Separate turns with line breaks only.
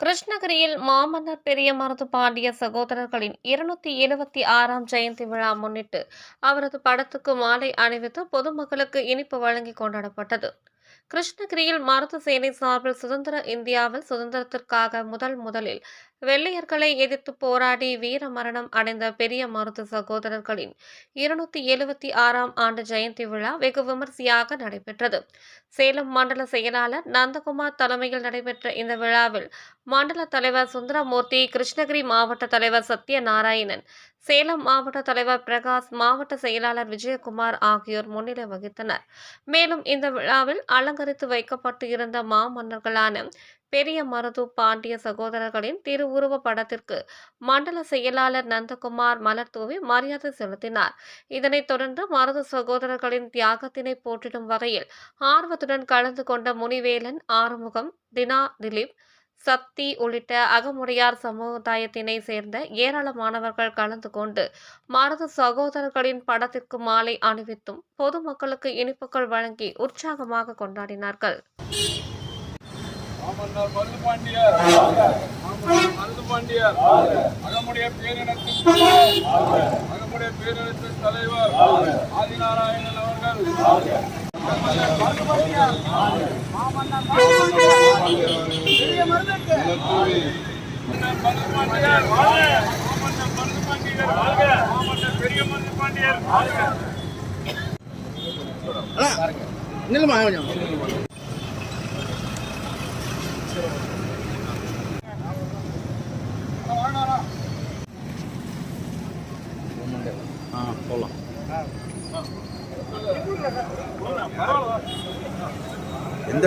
கிருஷ்ணகிரியில் மாமன்னர் பெரிய மருது பாண்டிய சகோதரர்களின் இருநூத்தி எழுபத்தி ஆறாம் ஜெயந்தி விழா முன்னிட்டு அவரது படத்துக்கு மாலை அணிவித்து பொதுமக்களுக்கு இனிப்பு வழங்கி கொண்டாடப்பட்டது. கிருஷ்ணகிரியில் மருது சேனை சார்பில் சுதந்திர இந்தியாவில் சுதந்திரத்திற்காக முதல் முதலில் வெள்ளையர்களை எதிர்த்து போராடி வீர மரணம் அடைந்த பெரிய மருது சகோதரர்களின் இருநூத்தி எழுபத்தி ஆறாம் ஆண்டு ஜெயந்தி விழா வெகு விமரிசையாக நடைபெற்றது. சேலம் மண்டல செயலாளர் நந்தகுமார் தலைமையில் நடைபெற்ற இந்த விழாவில் மண்டல தலைவர் சுந்தரமூர்த்தி கிருஷ்ணகிரி மாவட்ட தலைவர் சத்யநாராயணன் சேலம் மாவட்ட தலைவர் பிரகாஷ் மாவட்ட செயலாளர் விஜயகுமார் ஆகியோர் முன்னிலை வகித்தனர். மேலும் இந்த விழாவில் அலங்கரித்து வைக்கப்பட்டு இருந்த மாமன்னர்களான பெரிய மருது பாண்டிய சகோதரர்களின் திருவுருவ படத்திற்கு மண்டல செயலாளர் நந்தகுமார் மலர் தூவி மரியாதை செலுத்தினார். இதனைத் தொடர்ந்து மருது சகோதரர்களின் தியாகத்தினை போற்றிடும் வகையில் ஆர்வத்துடன் கலந்து கொண்ட முனிவேலன் ஆறுமுகம் தினா திலீப் சக்தி உள்ளிட்ட அகமுடையார் சமுதாயத்தினை சேர்ந்த ஏராளமானவர்கள் கலந்து கொண்டு மருது சகோதரர்களின் படத்திற்கு மாலை அணிவித்தும் பொதுமக்களுக்கு இனிப்புகள் வழங்கி உற்சாகமாக கொண்டாடினார்கள்.
மாமன்னர் மருது பாண்டியர். மாமன்னர் மருது பாண்டியர். அகமுடைய பேரினத்தின் தலைவர், அகமுடைய பேரினத்தின் தலைவர் ஆதிநாராயணன் அவர்கள். மாமன்னர் மருது பாண்டியர் மாமன்னர் மருது பாண்டியர் பெரிய மருதுக்கு மாமன்னர் மருது பாண்டியர் வாழ்க மாமன்னர் பெரிய மருது பாண்டியர் வாழ்க
நில்லுமா கொஞ்சம்
வாங்கண்ணா
ஆ போகலாம் எந்த